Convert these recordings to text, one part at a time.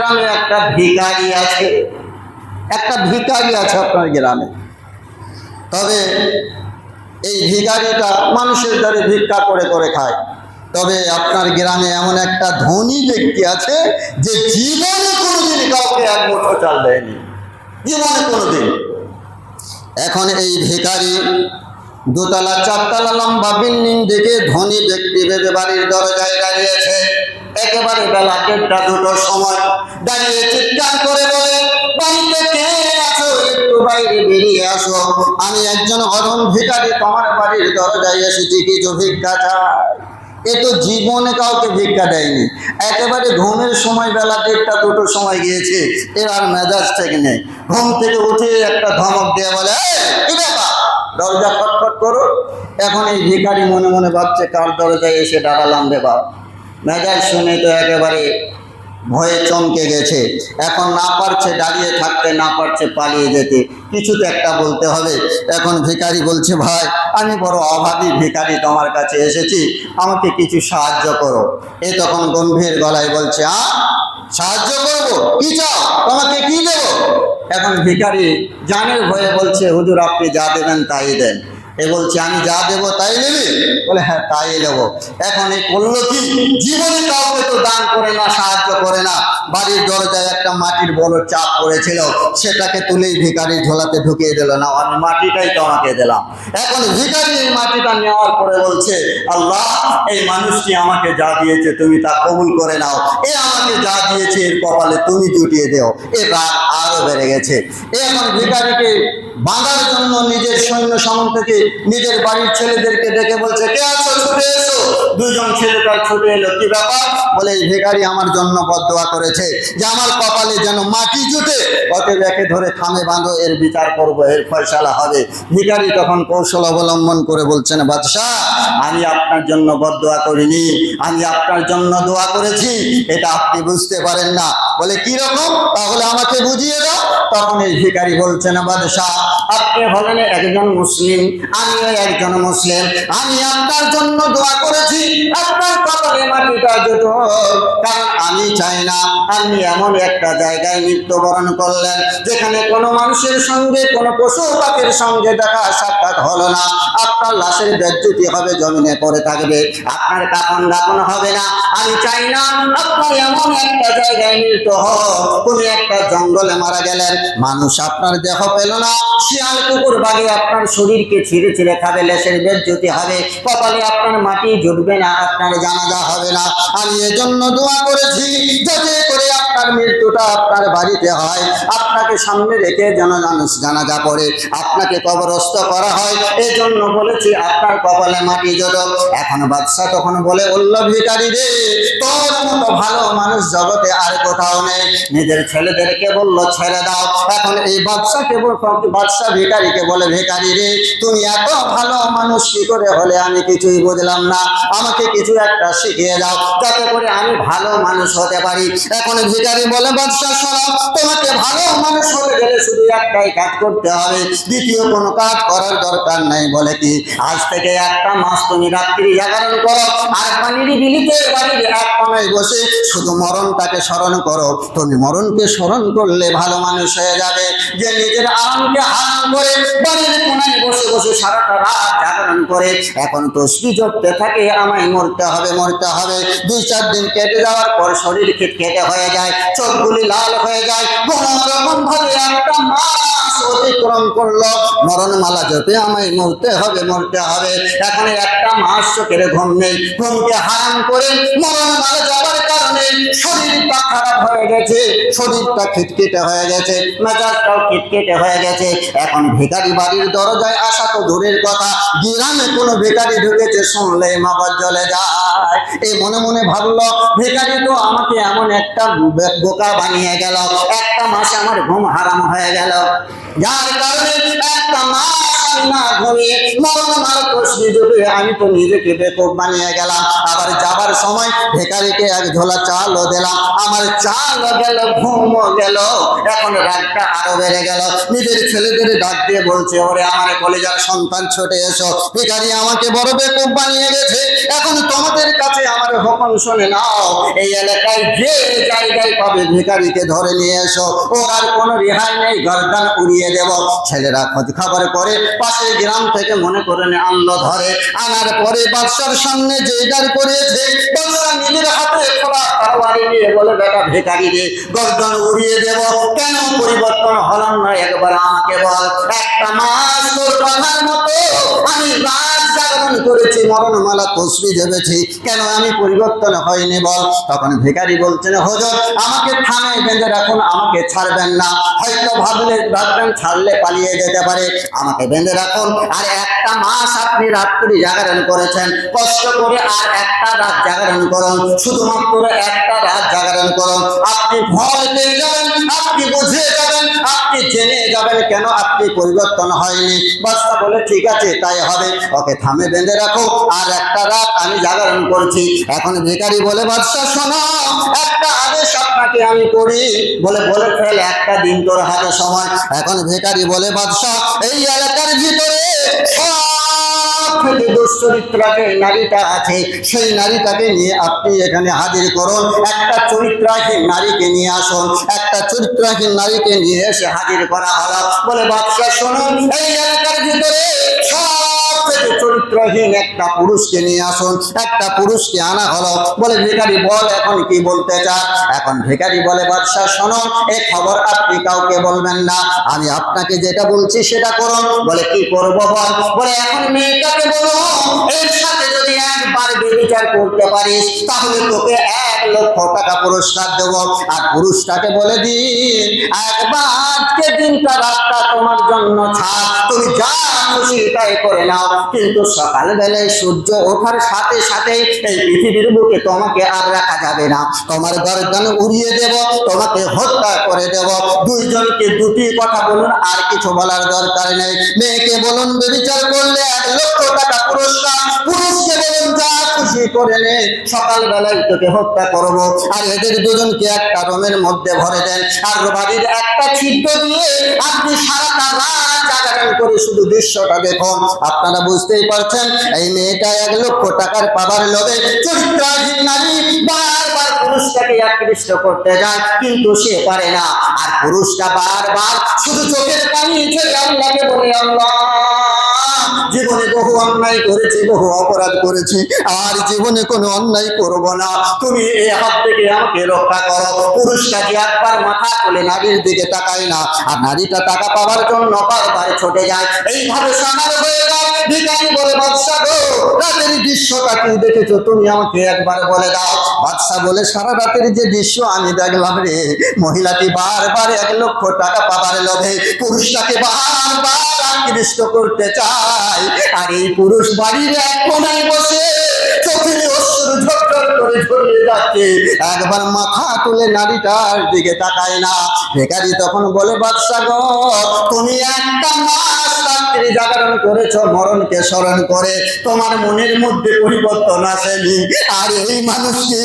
গ্রামে একটা ভিখারি আছে। একটা ভিখারি আছে আপনার গ্রামে। তবে এই ভিখারিটা মানুষের দ্বারে ভিক্ষা করে করে খায়। তবে আপনার গ্রামে এমন একটা ধনী ব্যক্তি আছে যে জীবনে কোনোদিন কাউকে এক মুঠো চাল দেয়নি। জীবনে কোনোদিন। এখন এই ভিখারি দোতলা, চারতলা লম্বা বিল্ডিং দেখে ধনী ব্যক্তি ভেবে বাড়ির দরজায় দাঁড়িয়েছে। একেবারে বেলা দেড়টা দুটোর সময় দাঁড়িয়ে চিৎকার করে বলে বাড়িতে কে আছো? একটু বাইরে বেরিয়ে আসো। আমি একজন অরণ ভিখারি তোমার বাড়ির দরজায় এসেছি কিছু ভিক্ষা চাই। এ তো জীবনে কাউকে ভিক্ষা দেয়নি। একেবারে ঘুমের সময় বেলা দেড়টা দুটোর সময় গিয়েছে এবার মেজাজ ঠিক নেই। ঘুম থেকে উঠে একটা ধমক দিয়ে বলে "এই, কি ব্যাপার? দরজা খটখট করো? এখন এই ভিখারি মনে মনে ভাবছে কার দরজায় এসে ডাকালাম রে মেজাজ শুনে তো একেবারে ভয়ে চমকে গেছে। এখন না পারছে দাঁড়িয়ে থাকতে, না পারছে পালিয়ে যেতে। কিছু তো একটা বলতে হবে। এখন ভিখারি বলছে, ভাই, আমি বড় অভাবী ভিখারি তোমার কাছে এসেছি। আমাকে কিছু সাহায্য করো। এ তখন গম্ভীর গলায় বলছে, আ? সাহায্য করব? কি চাও? তোমাকে কি দেবো? এখন ভিখারি জানের ভয়ে বলছে, হুজুর, আপনি যা দেবেন তাই দেন। এ বলছে, আমি যা দেবো তাই নেবে? বলে হ্যাঁ তাই দেবো এখন এই করল কি? জীবনে কাউকে তো দান করে না, সাহায্য করে না। বাড়ির দরজায় একটা মাটির বড় চাপ পড়েছিল। সেটাকে তুলেই ভিখারি ঝোলাতে ঢুকিয়ে দিল। না আমি মাটিটাই তোমাকে দিলাম। এখন ভিখারি এই মাটিটা নেওয়ার পরে বলছে, আল্লাহ, এই মানুষটি আমাকে যা দিয়েছে তুমি তা কবুল করে নাও। এ আমাকে যা দিয়েছে এর কপালে তুমি জুটিয়ে দেও। এ রাগ আরও বেড়ে গেছে। এখন ভিখারিকে বাঁধার জন্য নিজের সৈন্য সামন্তকে নিজের বাড়ির ছেলেদেরকে ডেকে বলছে, কে আছো? ছুটে এসো। দুজন ছেলেটা ছুটে এলো, কি ব্যাপার? বলে এই ভিখারি আমার জন্য বদোয়া করেছে যে আমার কপালে যেন মাটি জুটে, অতএব একে ধরে থামে বাঁধো, এর বিচার করব, এর ফয়সালা হবে। ভিখারি তখন কৌশল অবলম্বন করে বলছেন, বাদশাহ, আমি আপনার জন্য বদোয়া করিনি, আমি আপনার জন্য দোয়া করেছি, এটা আপনি বুঝতে পারেন না। বলে, কি রকম? তাহলে আমাকে বুঝিয়ে দাও। তখন এই ভিকারি বলছেন বাদশাহ আপনি হলেন একজন মুসলিম, আমিও একজন মুসলিম। আমি আপনার জন্য দোয়া করেছি, আপনার কপালে মাটিটা জুটো কারণ আমি চাই না, আপনি এমন একটা জায়গায় মৃত্যুবরণ করলেন, যেখানে কোনো মানুষের সঙ্গে, কোনো পশু পাখির সঙ্গে দেখা সাক্ষাৎ হলো না। আপনার লাশের বেজ্জুতি হবে, জমিনে পড়ে থাকবে। আপনার কাপন দাপন হবে না। আমি চাই না আপনার এমন একটা জায়গায় মৃত হোক। কোন একটা জঙ্গলে মারা গেলেন। মানুষ আপনার দেহ পেল না শিয়াল কুকুর বাগে আপনার শরীরকে ছিঁড়ে ছিঁড়ে খাবে লেসের বেজ্জুতি হবে। কপালে আপনার মাটি জুটবে না, আপনার জানাজা হবে না। আমি এজন্য দোয়া করেছি যাতে করে আপনার মৃত্যুটা আপনার বাড়িতে হয়। আপনাকে সামনে রেখে যেন জানুস জানাজা পড়ে। আপনাকে কবরস্থ করা হয়। এই জন্য বলেছি, আপনার কপালে মাটি জড়ো এখন বাদশা তখন বলে বলল ভিকারি রে, তোর মতো ভালো মানুষ জগতে আর কোথাও নেই। নিজের ছেলেদেরকে বলল, ছেড়ে দাও। এখন এই বাদশাকে বল- বাদশা ভিকারিকে বলে, ভিকারি রে, তুমি এত ভালো মানুষ, কি করে হলে? আমি কিছুই বুঝলাম না। আমাকে কিছু একটা শিখিয়ে দাও, যাতে করে আমি ভালো মানুষ হতে পারি। এখন ভিকারি বলে, বাদশা, শোনো, তোমাকে ভালো মানুষ হতে গেলে শুধু একটাই কাজ করতে হবে। দ্বিতীয় কোনো কাজ করার দরকার নাই। বলে কি, আজ থেকে একটা মাস তুমি রাত্রি জাগরণ করো, আর পানির বিলিতে বাড়ির এক বসে শুধু মরণটাকে স্মরণ করো। তুমি মরণকে স্মরণ করলে ভালো মানুষ হয়ে যাবে। যে নিজের আরামকে করে, বাড়ির কোনায় বসে বসে সারাটা রাত জাগরণ করে। এখন তসবি জপতে থাকে, আমায় মরতে হবে মরতে হবে। দুই চার দিন কেটে যাওয়ার পর শরীর কেটে হয়ে যায়, চোখগুলি লাল হয়ে যায়। কোন রকম ভাবে একটা মাস অতিক্রম করল। মরণমালা জপে আমায় মরতে হবে মরতে হবে। এখন একটা মাস চোখের ঘুম নেই। ঘুমকে হারাম করে মরণমালা যাবার কারণে শরীরটা খারাপ হয়ে গেছে, শরীরটা খিটখিটে হয়ে গেছে, মেজাজটাও খিটখিটে হয়ে গেছে। এখন ভিখারি বাড়ির দরজায় আসা তো দূরের কথা। গ্রামে কোনো ভিখারি ঢুকেছে, শুনলে মাবার জলে যায়। এই মনে মনে ভাবলো, ভিখারি তো আমাকে এমন একটা বোকা বানিয়ে গেল। একটা মাসে আমার ঘুম হারাম হয়ে গেল। যার কারণে একটা মাস আমি তো নিজেকে বেকুব বানিয়ে গেলাম, আবার যাবার সময় ভিকারিকে এক ঝোলা চালও দিলাম। আমার চাল গেল ঘুমও গেল। এখন রাগটা আরও বেড়ে গেল। নিজের ছেলেদের ডাক দিয়ে বলছে, ওরে আমার কলেজার সন্তান, ছোটে এসো। ভিকারি আমাকে বড় বেকুব বানিয়ে গেছে। এখন তোমাদের কাছে আমার হুকুম শুনে নাও। এই এলাকায় যে জায়গায় পাবে ভিকারিকে ধরে নিয়ে এসো। ও আর কোনো রেহাই নেই, গর্দান উড়িয়ে দেব। ছেলেরা খোঁজ খবর করে পাশের গ্রাম থেকে মনে করে নে আনলো ধরে। আনার পরে বাদশার সামনে যে দাঁড় করিয়েছে, বাদশা নিজের হাতে খোলা তরবারি নিয়ে বলে, বেটা ভিকারি রে, গর্দন উড়িয়ে দেব। কেন পরিবর্তন হলাম না একবার আমাকে বল? একটা মাস তোর কথার মতো। আমি জাগরণ করেছি, মরণমালা তসবি কেন আমি পরিবর্তন হয়নি বল? তখন ভিখারি বলছেন, হজর, আমাকে থানায় বেঁধে রাখুন, আমাকে ছাড়বেন না। হয়তো ভাবলে, ভাববেন ছাড়লে পালিয়ে যেতে পারে। আমাকে বেঁধে রাখুন, আর একটা মাস আপনি রাত্রি জাগরণ করেছেন, কষ্ট করে আর একটা রাত জাগরণ করুন, শুধুমাত্র একটা রাত জাগরণ করুন। আপনি ভয় পেয়ে যাবেন, আপনি বুঝে যাবেন, আপনি জেনে যাবেন কেন আপনি পরিবর্তন হয়নি। বাচ্চা বলে, ঠিক আছে, তাই হবে। ওকে থামে বেঁধে রাখো, আর একটা রাত আমি জাগরণ করছি। এখন ভিখারি বলে, বাচ্চা শোনো, একটা আপনাকে আমি করি বলে বলে ফেল, একটা দিন তোর হাতে সময়। এখন ভিখারি বলে, বাদশাহ, এই এলাকার ভিতরে আপনি এখানে হাজির করুন। একটা চরিত্রহীন নারীকে নিয়ে আসুন। একটা চরিত্রহীন নারীকে নিয়ে এসে হাজির করা হলো। বলে, বাদশাহ, শুনুন, এই এলাকার ভিতরে চরিত্রহীন একটা পুরুষকে নিয়ে আসুন, একটা পুরুষকে আনা হলো। বলে, ভিখারি, বল, এখন কি বলতে চান এখন ভিখারি বলে, বাদশাহ শুনুন এই খবর আপনি কাউকে বলবেন না। আমি আপনাকে যেটা বলছি সেটা করুন। বলে, কি করব বল? বলে, এখন মেয়েটাকে বলো, এর সাথে যদি একবার বেবিচার করতে পারিস, তাহলে তোকে এক লক্ষ টাকা পুরস্কার দেব। আর পুরুষটাকে বলে, দিন, একবার দিনটা রাতটা তোমার জন্য ছাড় করে নাও। কিন্তু সকালবেলায় সূর্য ওঠার সাথে সাথে পৃথিবীর বুকে তোমাকে আর রাখা যাবে না। তোমার গর্দান উড়িয়ে দেব, তোমাকে হত্যা করে দেব। দুইজনকে দুটি কথা বলুন, আর কিছু বলার দরকার নেই। মেয়েকে বলুন বিচার করলে এক লক্ষ খুশি করে সকাল বেলায় তোকে হত্যা করব। আর এদের দুজনকে একটা রুমের মধ্যে ভরে দেন। আর বাড়ির একটা ছিদ্র দিয়ে আপনি সারাটা রাত করে শুধু দৃশ্যটা দেখুন। আপনারা বুঝতেই পারছেন, এই মেয়েটা এক লক্ষ টাকার পাবার লোভে চরিত্রহীন নারী বারবার পুরুষটাকে আকৃষ্ট করতে যায়, কিন্তু সে পারে না। আর পুরুষটা বারবার শুধু চোখের পানি আল্লাহকে বলে, আল্লাহ! জীবনে বহু অন্যায় করেছি, বহু অপরাধ করেছি, আর জীবনে কোনো অন্যায় করব না। তুমি এই হাত থেকে আমাকে রক্ষা করো। পুরুষটা কি একবার মাথা খুলে নারীর দিকে তাকায় না, আর নারীটা টাকা পাওয়ার জন্য বারবার ছুটে যায়। এইভাবে সামাল হয়ে যায়। ভিখারি বলে বাদশা গো রাতের দৃশ্যটা কি দেখেছ? তুমি আমাকে একবার বলে দাও। বাদশা বলে, সারা রাতের যে দৃশ্য আমি দেখলাম রে, মহিলাটি বারবার এক লক্ষ টাকা পাবার লোভে পুরুষটাকে বারবার আকৃষ্ট করতে চায়। আর এই পুরুষ বাড়ির এক কোনায় বসে চোখে করে একবার মাথা তুলে নারীটার দিকে তাকায় না। তখন বলে তুমি একটা মাস জাগরণ করেছ, মরণকে স্মরণ করে। তোমার মনের মধ্যে পরিবর্তন আসেনি। আর এই মানুষটি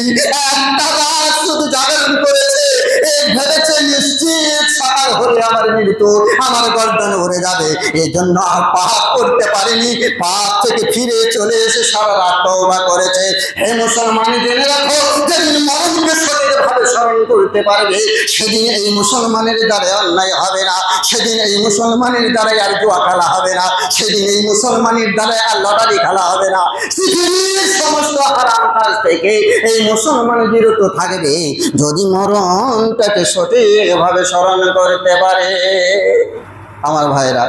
একটা শুধু জাগরণ করেছে। ভেবেছে নিশ্চিত আমার গর্দন উড়ে যাবে। এই জন্য আর পাপ করতে পাপ থেকে ফিরে চলে এসে সারা রাত তওবা করেছে। হে মুসলমান, জেনে রাখো মরণকে সঠিক ভাবে স্মরণ করতে পারবে, সেদিন এই মুসলমানের দ্বারা অন্যায় হবে না। সেদিন এই মুসলমানের আর খেলা হবে না। সেদিন এই মুসলমানের দ্বারাই আর লটারি খেলা হবে না। পৃথিবীর সমস্ত হারাম কাজ থেকে এই মুসলমান বিরত থাকবে। যদি মরণটাকে সঠিকভাবে স্মরণ করতে পারে আমার ভাইরা।